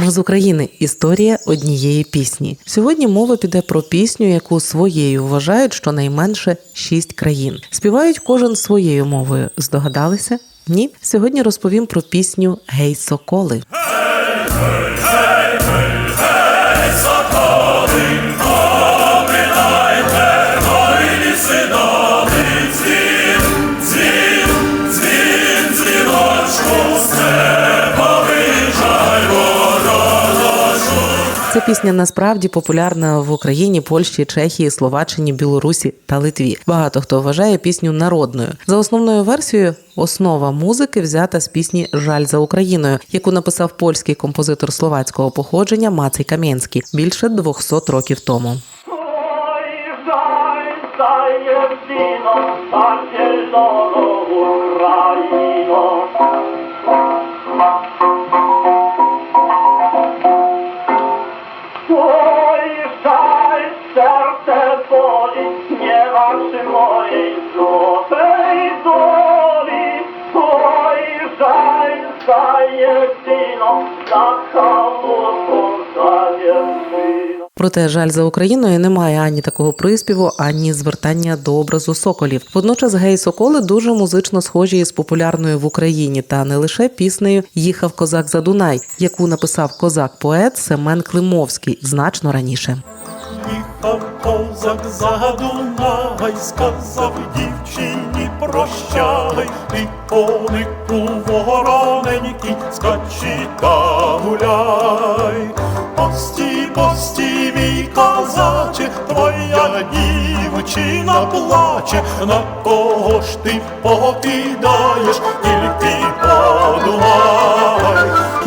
Ми з України. Історія однієї пісні. Сьогодні мова піде про пісню, яку своєю вважають щонайменше шість країн. Співають кожен своєю мовою. Здогадалися? Ні. Сьогодні розповім про пісню Гей Соколи. Ця пісня насправді популярна в Україні, Польщі, Чехії, Словаччині, Білорусі та Литві. Багато хто вважає пісню народною. За основною версією, основа музики взята з пісні Жаль за Україною, яку написав польський композитор словацького походження Мацей Кам'янський більше 200 років тому. Oj, Проте жаль за Україною немає ані такого приспіву, ані звертання до образу соколів. Водночас гей соколи дуже музично схожі із популярною в Україні та не лише піснею Їхав козак за Дунай, яку написав козак-поет Семен Климовський значно раніше. Їхав козак за Дунай, сказав дівчині прощай, ти конику вороненький, скачи та гуляй. Пості, пості, мій козаче, твоя дівчина плаче, на кого ж ти покидаєш, тільки.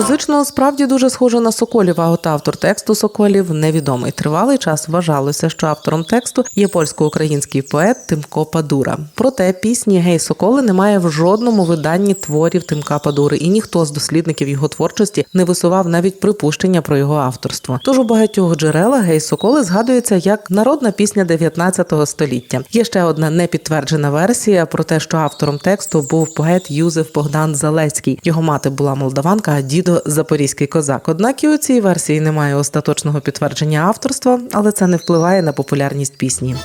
Музично справді дуже схоже на соколів, а от автор тексту соколів невідомий. Тривалий час вважалося, що автором тексту є польсько-український поет Тимко Падура. Проте пісні Гей Соколи немає в жодному виданні творів Тимка Падури, і ніхто з дослідників його творчості не висував навіть припущення про його авторство. Тож у багатьох джерелах Гей Соколи згадується як народна пісня 19 століття. Є ще одна непідтверджена версія про те, що автором тексту був поет Юзеф Богдан Залецький. Його мати була молдаванка, а дідо запорізький козак. Однак і у цій версії немає остаточного підтвердження авторства, але це не впливає на популярність пісні.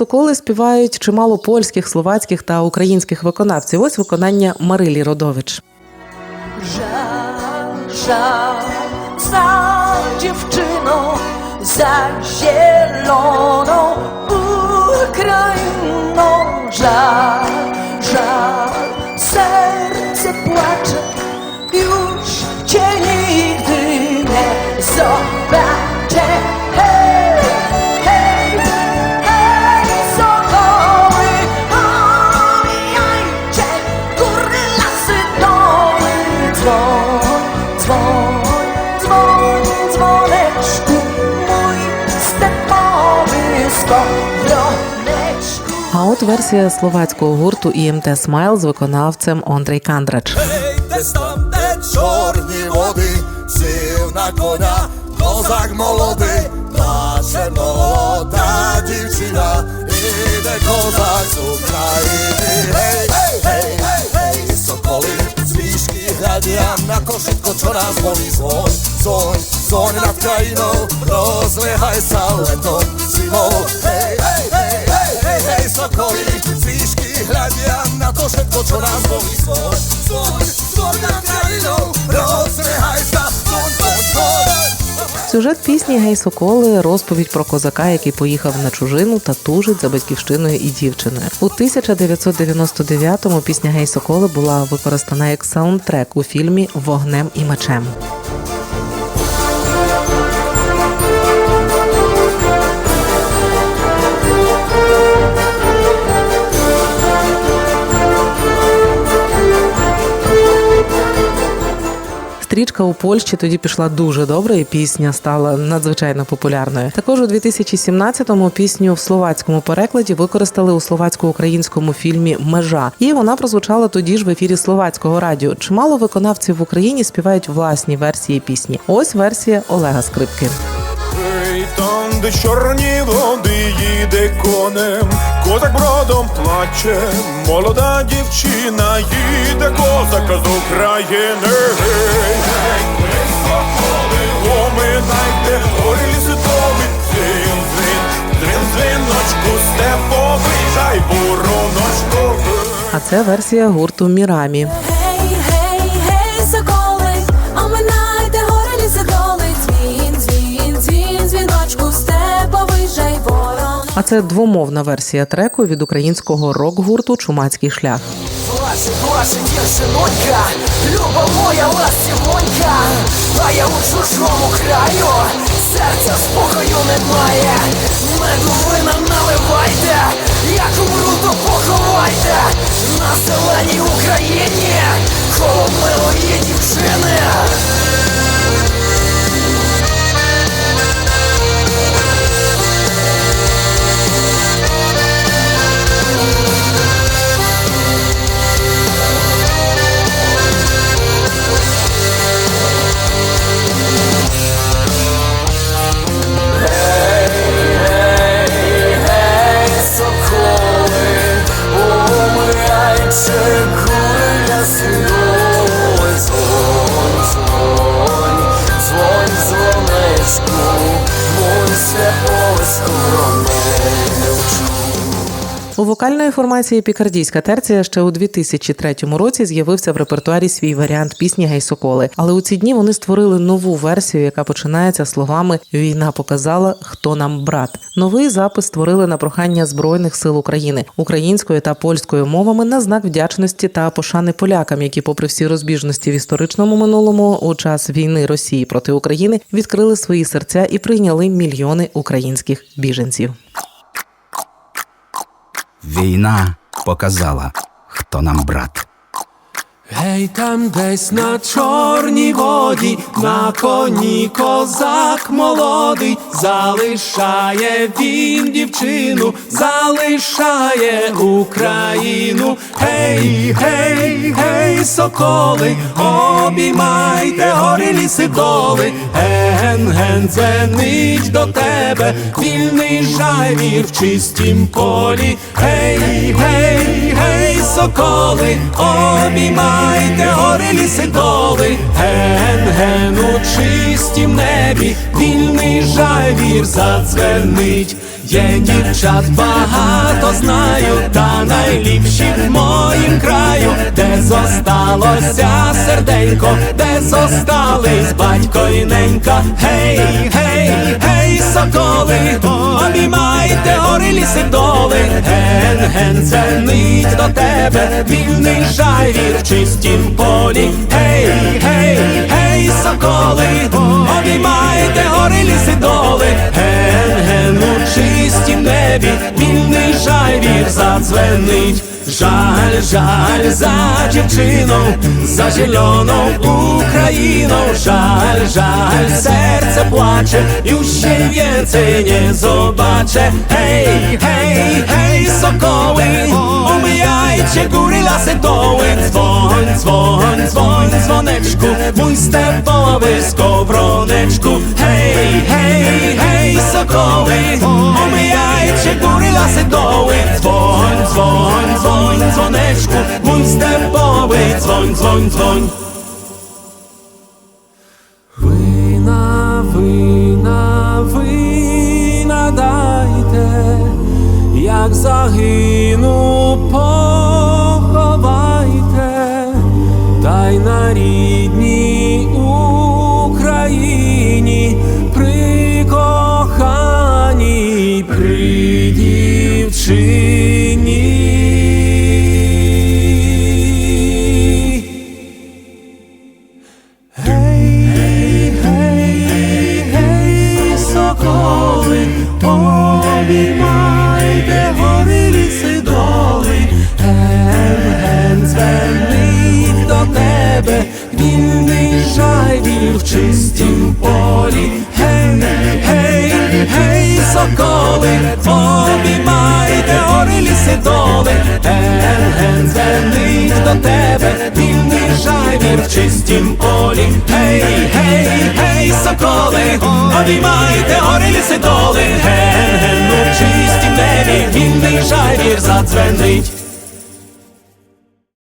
Соколи співають чимало польських, словацьких та українських виконавців. Ось виконання Марилі Родович. Żal, żal za dziewczyną, za zieloną от версія словацького гурту ІМТ Смайл з виконавцем Ондрей Кандрач. Hej, dnes tam te čorní vody, síl na konia, kozak molody, naše mladá divčina, ide kozak z Ukrajiny. Hej, hej, hej, hej, hej, sokoly, zvýšky hľadia na košitko, čo nás bolí zvoň, zvoň, zvoň nad krajinou, rozliehaj sa letom, sokoly, zvýšky hľadia na to všetko, čo nás bolí zvoň, zvoň, zvoň nad krajinou, rozliehaj sa, zvoň, zvoň, zvoň. Сюжет пісні Гей Соколи розповідь про козака, який поїхав на чужину та тужить за батьківщиною і дівчиною. У 1999-му пісня Гей Соколи була використана як саундтрек у фільмі Вогнем і мечем. Стрічка у Польщі тоді пішла дуже добре, і пісня стала надзвичайно популярною. Також у 2017-му пісню в словацькому перекладі використали у словацько-українському фільмі Межа, і вона прозвучала тоді ж в ефірі словацького радіо. Чимало виконавців в Україні співають власні версії пісні. Ось версія Олега Скрипки. Де чорні води їде конем, козак бродом плаче, молода дівчина їде, козака з України. Оминайте, горі ліситові, дзвін, дзвін, дзвін, дзвіночку, степовий, жай, буроночку. А це версія гурту Мірамі. А це двомовна версія треку від українського рок-гурту Чумацький шлях. Ваша, ваша дівчинонька, люба моя ластівонька, а я у чужому краю, серця спокою немає, меду ви нам наливайте, як умру, то поховайте, на зеленій Україні, коло милої дівчини. У вокальної формації Пікардійська терція ще у 2003 році з'явився в репертуарі свій варіант пісні Гей Соколи. Але у ці дні вони створили нову версію, яка починається словами Війна показала, хто нам брат. Новий запис створили на прохання збройних сил України українською та польською мовами на знак вдячності та пошани полякам, які, попри всі розбіжності в історичному минулому, у час війни Росії проти України відкрили свої серця і прийняли мільйони українських біженців. Війна показала, хто нам брат. Гей, там десь на чорній воді, на коні козак молодий, залишає він дівчину, залишає Україну. Гей, гей, гей, соколи, обіймайте гори ліси доли. Ген, ген, дзвенить до тебе, вільний жайвір в чистім полі. Гей, гей, гей, соколи, обіймайте гори ліси доли. Ген, ген, у чистім небі, вільний жавір задзвенить. Є дівчат багато знаю, та найліпші моїм зосталося серденько, де зостались батько і ненька. Гей, гей, гей, соколи, обіймайте гори ліси доли. Ген, ген, дзвенить до тебе, вільний жайвір в чистім полі. Гей, гей, гей, соколи, обіймайте гори ліси доли. Ген, ген, у чистім небі, вільний жайвір задзвенить. Жаль, жаль за дівчином, за зеленою Україною, жаль, жаль, серце плаче, już się więcej nie zobaczę. Hej, hej, hej, sokoły, omijajcie góry, lasy, doły, dzwoń, dzwoń, dzwoń, dzwoneczku, mój stepowy skowroneczku. Hej, hej, hej, sokoły, omijajcie góry, lasy, doły, dzwoń, dzwoń, dzwoń, dzwoneczku, mój stepowy, dzwoń, dzwoń, dzwoń. Рідній Україні при коханій, при дівчині. Гей, гей, гей, соколи, обіймайте гори ліси тебе, вільний жайвір в чистім полі. Гей, гей, гей, соколи, обіймайте гори ліси. Ген, ген, дзвенить до тебе, дивний жайвір в чистім полі. Гей, гей, гей, соколи, обіймайте гори ліси. Ген, ген, у чистім небі, дивний жайвір задзвенить.